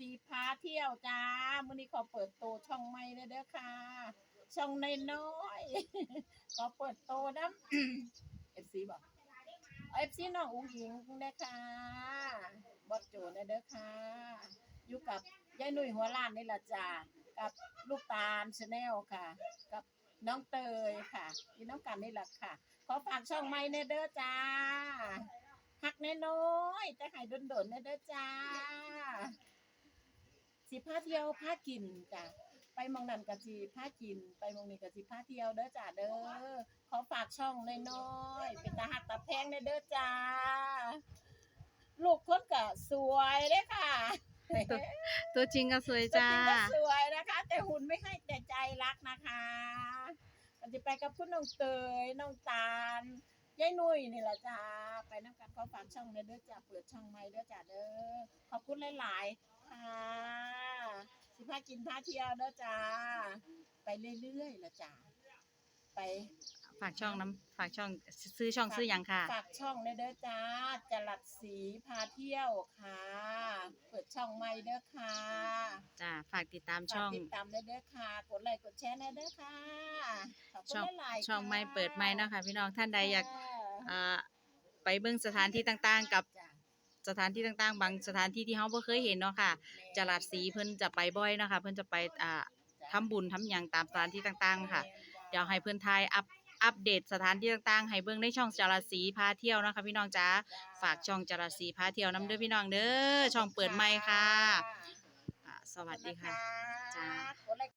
สีพาเที่ยวจ้ามื้อนี้ขอเปิดโตช่องใหม่เลยเด้อค่ะ ช่องในน้อยขอเปิดโตน้ำ FC บอกเอฟซีน้องอุ้งอิงเด้อค่ะบอสโจเด้อค่ะ อยู่กับยายหนุ่ยหัวล้านนี่ละจ้ากับลูกตาลชาแนลค่ะ กับน้องเตยค่ะพี่น้องกันนี่แหละค่ะ ขอฝากช่องใหม่เนเด้อจ้าหักน้อยๆแต่หายโดนๆเนเด้อจ้า สิพาเที่ยวพากินจ้ะไปหมองนั่นก็สิพากิน ไปหมองนี้ก็สิพาเที่ยวเด้อจ้าเด้อขอฝากช่องน้อยๆเป็นตาหักตาแพงเนเด้อจ้าลูกคนก็สวยเด้อค่ะตัวจริงก็สวยจ้า ตัวจริงก็สวยนะคะ แต่หุ่นไม่ให้แต่ใจรักนะคะก็จะไปกับคุณน้องเตยน้องตาลยายนุ่ยนี่แหละจ้าไปน้ำกันขอฝากช่องเด้อเด้อจ้าเปิดช่องใหม่เด้อจ้าเด้อขอบคุณหลายๆ ค่ะสิพากินพาเที่ยวเด้อจ้า ไปเรื่อยๆละจ้าไปฝากช่องน้ำฝากช่องซื้อช่องซื้อหยังค่ะ ฝากช่องเด้อเด้อจ้าจรัสสีพาเที่ยวค่ะ เปิดช่องใหม่เด้อค่ะจ้าฝากติดตามฝาช่กองติดตามเด้อๆค่ะ กดไลค์กดแชร์เด้อๆค่ะขอบคุณช่องหลายๆช่องไม่ค่ะเปิดไม่เนาะคะพี่น้องท่านใดอยากค่ะอ่าไปเบิ่งสถานที่ต่างๆ กับ จ้ะ สถานที่ต่างๆ บางสถานที่ที่เฮาบ่เคยเห็นเนาะค่ะจรัสสีเพิ่นจะไปบ่อยเนาะค่ะเพิ่นจะไปอ่าทำบุญทำหยังตามสถานที่ต่างๆ ค่ะ เดี๋ยวให้เพิ่นทายอัปอัปเดตสถานที่ต่างๆ ให้เบิ่งในช่องจรัสสีพาเที่ยวนะคะพี่น้องจ้าฝากช่องจรัสสีพาเที่ยวนํเด้อพี่น้องเด้อช่องเปิดใหม่ค่ะอ่าสวัสดีค่ะจ้า